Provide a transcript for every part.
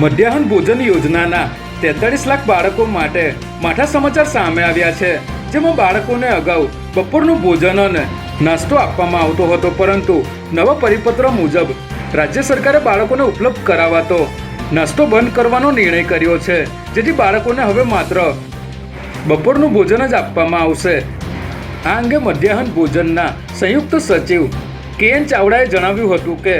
મધ્યાહન ભોજન યોજનાના તેતાલીસ લાખ બાળકો માટે માઠા સમાચાર સામે આવ્યા છે, જેમાં બાળકોને અગાઉ બપોરનું ભોજન અને નાસ્તો આપવામાં આવતો હતો, પરંતુ નવા પરિપત્ર મુજબ રાજ્ય સરકારે બાળકોને ઉપલબ્ધ કરાવાતો નાસ્તો બંધ કરવાનો નિર્ણય કર્યો છે, જેથી બાળકોને હવે માત્ર બપોરનું ભોજન જ આપવામાં આવશે. આ અંગે મધ્યાહન ભોજનના સંયુક્ત સચિવ કે એન ચાવડાએ જણાવ્યું હતું કે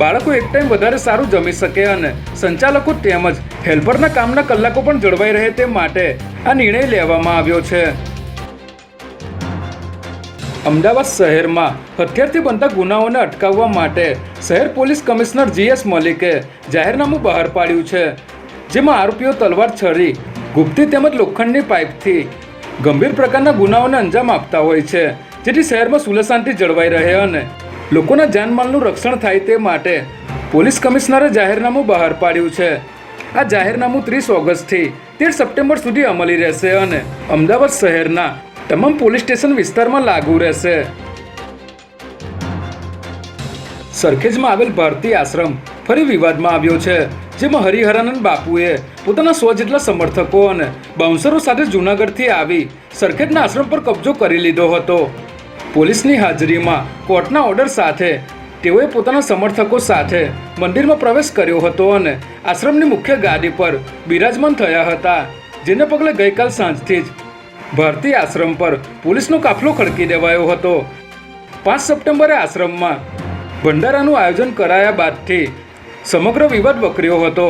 બાળકો એક ટાઈમ વધારે સારું જમી શકે અને સંચાલકો તેમજ હેલ્પરના કામના કલાકો પણ જળવાઈ રહે તે માટે આ નિર્ણય લેવામાં આવ્યો છે. અમદાવાદ શહેરમાં હથિયારથી બનતા ગુનાઓને અટકાવવા માટે શહેર પોલીસ કમિશનર જીએસ મલિકે જાહેરનામું બહાર પાડ્યું છે, જેમાં આરોપીઓ તલવાર છરી, ગુપ્તી તેમજ લોખંડની પાઇપથી ગંભીર પ્રકારના ગુનાઓને અંજામ આપતા હોય છે, જેથી શહેરમાં સુલશાંતિ જળવાઈ રહે અને લોકોના જાનમાલનું રક્ષણ થાય તે માટે પોલીસ કમિશનરે જાહેરનામું બહાર પાડ્યું છે. આ જાહેરનામું ત્રીસ ઓગસ્ટથી તેર સપ્ટેમ્બર સુધી અમલી રહેશે અને અમદાવાદ શહેરના તમામ પોલીસ સ્ટેશન વિસ્તારમાં લાગુ રહેશે. સરખેજમાં આવેલ ભારતીય આશ્રમ ફરી વિવાદમાં આવ્યો છે, જેમાં હરિહરાનંદ બાપુએ પોતાના સો જેટલા સમર્થકો અને બાઉન્સરો સાથે જૂનાગઢથી આવી સરખેજના આશ્રમ પર કબજો કરી લીધો હતો. પોલીસની હાજરીમાં કોર્ટના ઓર્ડર સાથે તેઓએ પોતાના સમર્થકો સાથે મંદિરમાં પ્રવેશ કર્યો હતો અને આશ્રમની મુખ્ય ગાદી પર બિરાજમાન થયા હતા, જેને પગલે ગઈકાલ સાંજથી જ ભારતીય આશ્રમ પર પોલીસનો કાફલો ખડકી દેવાયો હતો. પાંચ સપ્ટેમ્બરે આશ્રમમાં ભંડારાનું આયોજન કરાયા બાદથી સમગ્ર વિવાદ વકર્યો હતો.